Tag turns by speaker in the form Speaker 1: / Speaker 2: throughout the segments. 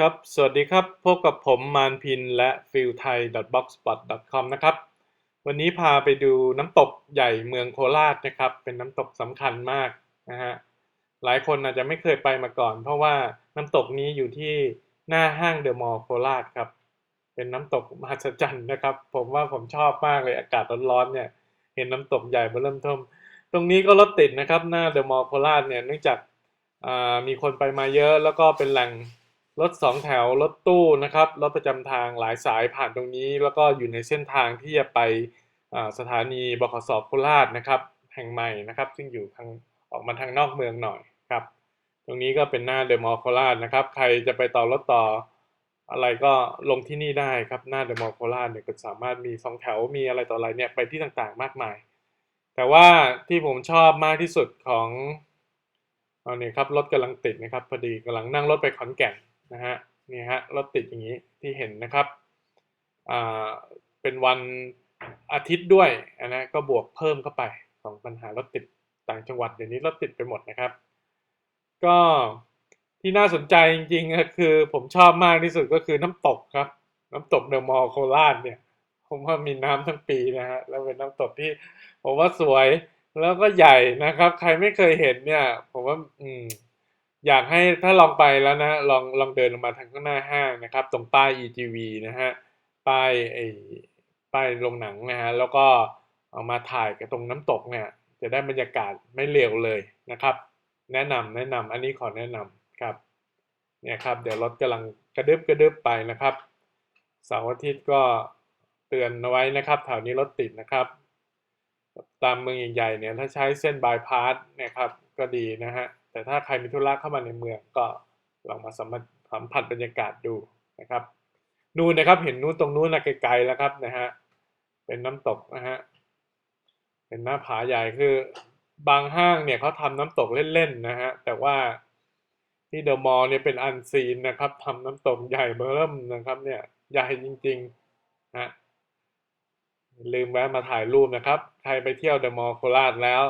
Speaker 1: ครับ สวัสดีครับ พบกับผมมานพินและฟิลไทย .blogspot com นะครับ วันนี้พาไปดูน้ำตกใหญ่เมืองโคราชนะครับ เป็นน้ำตกสำคัญมากนะฮะ หลายคนอาจจะไม่เคยไปมาก่อน เพราะว่าน้ำตกนี้อยู่ที่หน้าห้างเดอะมอลล์โคราชครับ เป็นน้ำตกมหัศจรรย์นะครับ ผมว่าผมชอบมากเลยอากาศร้อนๆเนี่ย เห็นน้ำตกใหญ่มาเริ่มท่มตรงนี้ก็รถติดนะครับ หน้าเดอะมอลล์โคราชเนี่ย เนื่องจากมีคนไปมาเยอะแล้วก็เป็นแหล่ง รถสองแถวรถตู้นะครับรถประจำทางหลายสายผ่านตรงนี้ แล้วก็อยู่ในเส้นทางที่จะไปสถานีบขสโคราชนะครับ แห่งใหม่นะครับ ซึ่งอยู่ทางออกมาทางนอกเมืองหน่อยครับ ตรงนี้ก็เป็นหน้าเดอะมอลล์โคราชนะครับ ใครจะไปต่อรถต่ออะไรก็ลงที่นี่ได้ครับ หน้าเดอะมอลล์โคราชเนี่ยก็สามารถมีสองแถวมีอะไรต่ออะไรเนี่ยไปที่ต่างๆมากมาย แต่ว่าที่ผมชอบมากที่สุดของอาเนี่ยครับรถกำลังติดนะครับพอดีกำลังนั่งรถไปขอนแก่น นะฮะนี่ฮะรถติดอย่างนี้ที่เห็นนะครับอ่าเป็นวันอาทิตย์ด้วยนะก็บวกเพิ่มเข้าไปของปัญหารถติดต่างจังหวัดเดี๋ยวนี้รถติดไปหมดนะครับ ก็ที่น่าสนใจจริงๆก็คือผมชอบมากที่สุดก็คือน้ำตกครับ น้ำตกเดอะมอลล์โคราชเนี่ยผมว่ามีน้ำทั้งปีนะฮะแล้วเป็นน้ำตกที่ผมว่าสวยแล้วก็ใหญ่นะครับ ใครไม่เคยเห็นเนี่ย ผมว่าอืม อยากให้ถ้าลองไปแล้วนะลองลองเดินลงมาทางข้างหน้าห้างนะครับ ตรงป้าย EGV นะฮะป้ายไอ้ป้ายโรงหนังนะฮะแล้วก็เอามาถ่ายกับตรงน้ำตกเนี่ยจะได้บรรยากาศไม่เลวเลยนะครับ แนะนำแนะนำอันนี้ขอแนะนำครับเนี่ยครับเดี๋ยวรถกำลังกระดึบกระดึบไปนะครับเสาร์อาทิตย์ก็เตือนเอาไว้นะครับแถวนี้รถติดนะครับ ตามเมืองใหญ่ๆเนี่ยถ้าใช้เส้นบายพาสเนี่ยครับก็ดีนะฮะ แต่ถ้าใครมีธุระเข้ามาในเมืองก็ลองมาสัมผัสสัมผัสบรรยากาศดูนะครับ นู่นนะครับเห็นนู้นตรงนู้นนะไกลๆแล้วครับนะฮะเป็นน้ำตกนะฮะเป็นหน้าผาใหญ่คือบางห้างเนี่ยเขาทำน้ำตกเล่นๆนะฮะแต่ว่าที่เดอะมอลล์เนี่ยเป็นอันซีนนะครับทำน้ำตกใหญ่เบิ่มนะครับ เนี่ยใหญ่จริงๆนะลืมแวะมาถ่ายรูปนะครับ ใครไปเที่ยวเดอะมอลล์โคราชแล้ว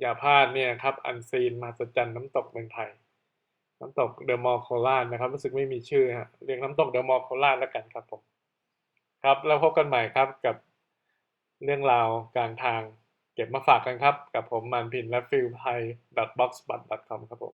Speaker 1: อย่าพลาดเนี่ยครับอันซีนมาสจันน้ำตกเมืองไทย น้ำตกเดอะมอลโคราชนะครับรู้สึกไม่มีชื่อฮะเรียกน้ำตกเดอะมอลโคราชแล้วกันครับผมครับแล้วพบกันใหม่ครับกับเรื่องราวกลางทางเก็บมาฝากกันครับ กับผมมันพินและฟิลไทย .boxbot.com ครับผม